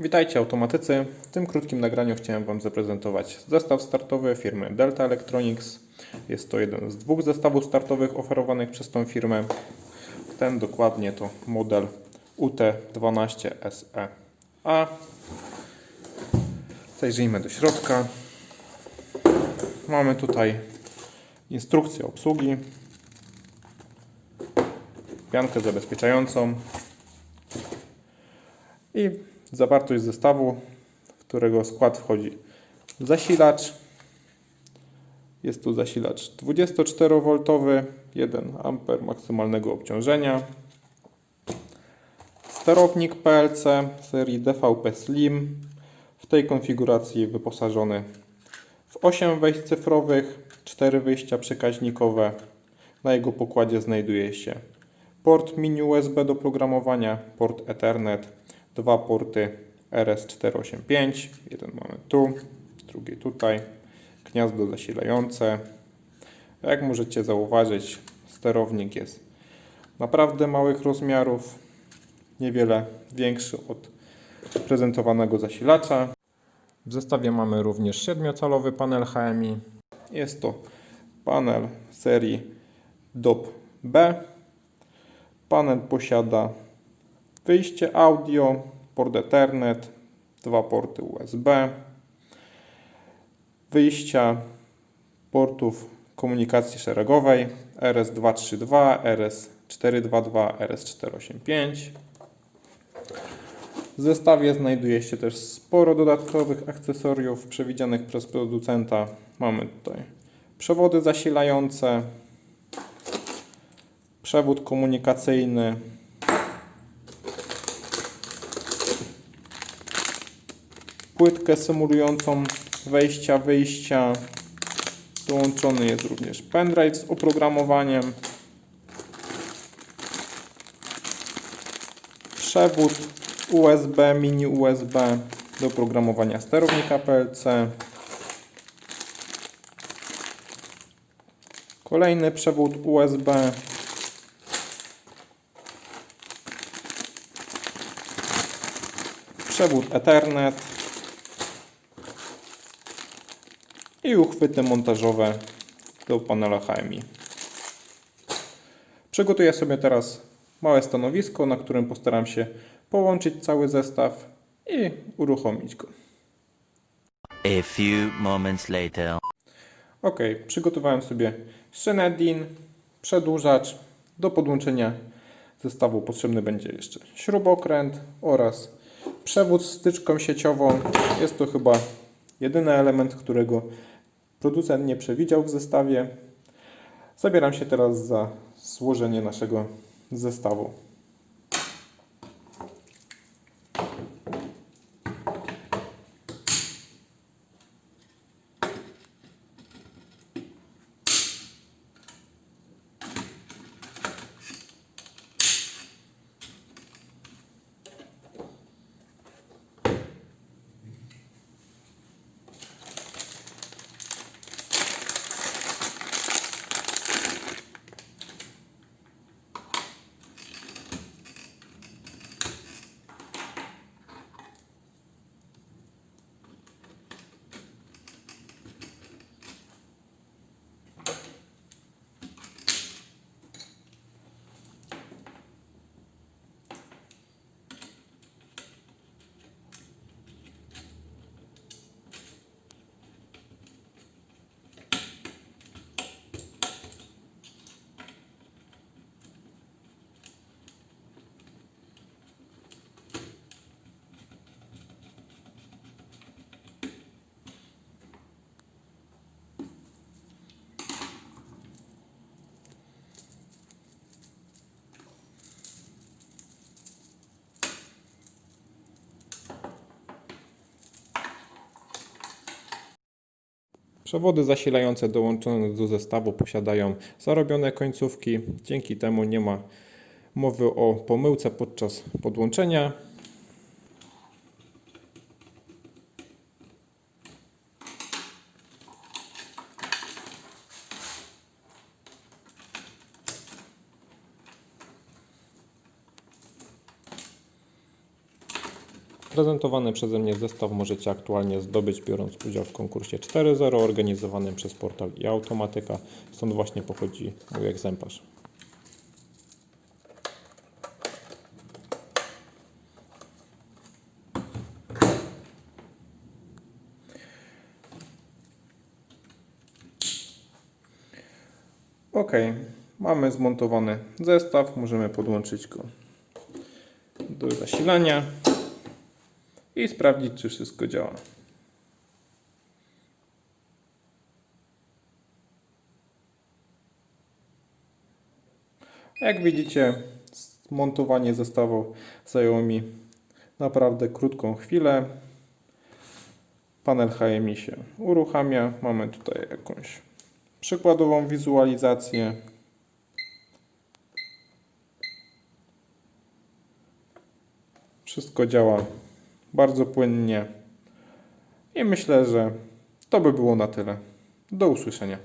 Witajcie automatycy. W tym krótkim nagraniu chciałem Wam zaprezentować zestaw startowy firmy Delta Electronics. Jest to jeden z dwóch zestawów startowych oferowanych przez tą firmę. Ten dokładnie to model UT12SE. A zajrzyjmy do środka. Mamy tutaj instrukcję obsługi, piankę zabezpieczającą, i zawartość zestawu, w którego skład wchodzi zasilacz. Jest tu zasilacz 24V, 1 A maksymalnego obciążenia. Sterownik PLC serii DVP Slim. W tej konfiguracji wyposażony w 8 wejść cyfrowych, 4 wyjścia przekaźnikowe. Na jego pokładzie znajduje się port mini USB do programowania, port Ethernet, dwa porty RS485, jeden mamy tu, drugi tutaj, gniazdo zasilające. Jak możecie zauważyć, sterownik jest naprawdę małych rozmiarów, niewiele większy od prezentowanego zasilacza. W zestawie mamy również 7-calowy panel HMI. Jest to panel serii DOP B. Panel posiada wyjście audio, port Ethernet, dwa porty USB, wyjścia portów komunikacji szeregowej RS232, RS422, RS485. W zestawie znajduje się też sporo dodatkowych akcesoriów przewidzianych przez producenta. Mamy tutaj przewody zasilające, przewód komunikacyjny, płytkę symulującą wejścia, wyjścia. Dołączony jest również pendrive z oprogramowaniem. Przewód USB, mini USB do programowania sterownika PLC. Kolejny przewód USB. Przewód Ethernet. I uchwyty montażowe do panela HMI. Przygotuję sobie teraz małe stanowisko, na którym postaram się połączyć cały zestaw i uruchomić go. A few moments later. Ok, przygotowałem sobie szynę DIN, przedłużacz. Do podłączenia zestawu potrzebny będzie jeszcze śrubokręt oraz przewód z wtyczką sieciową. Jest to chyba jedyny element, którego producent nie przewidział w zestawie. Zabieram się teraz za złożenie naszego zestawu. Przewody zasilające dołączone do zestawu posiadają zarobione końcówki. Dzięki temu nie ma mowy o pomyłce podczas podłączenia. Prezentowany przeze mnie zestaw możecie aktualnie zdobyć biorąc udział w konkursie 4.0 organizowanym przez portal i Automatyka. Stąd właśnie pochodzi mój egzemplarz. Ok, mamy zmontowany zestaw, możemy podłączyć go do zasilania i sprawdzić, czy wszystko działa. Jak widzicie, montowanie zestawu zajęło mi naprawdę krótką chwilę. Panel HMI się uruchamia. Mamy tutaj jakąś przykładową wizualizację. Wszystko działa bardzo płynnie. I myślę, że to by było na tyle. Do usłyszenia.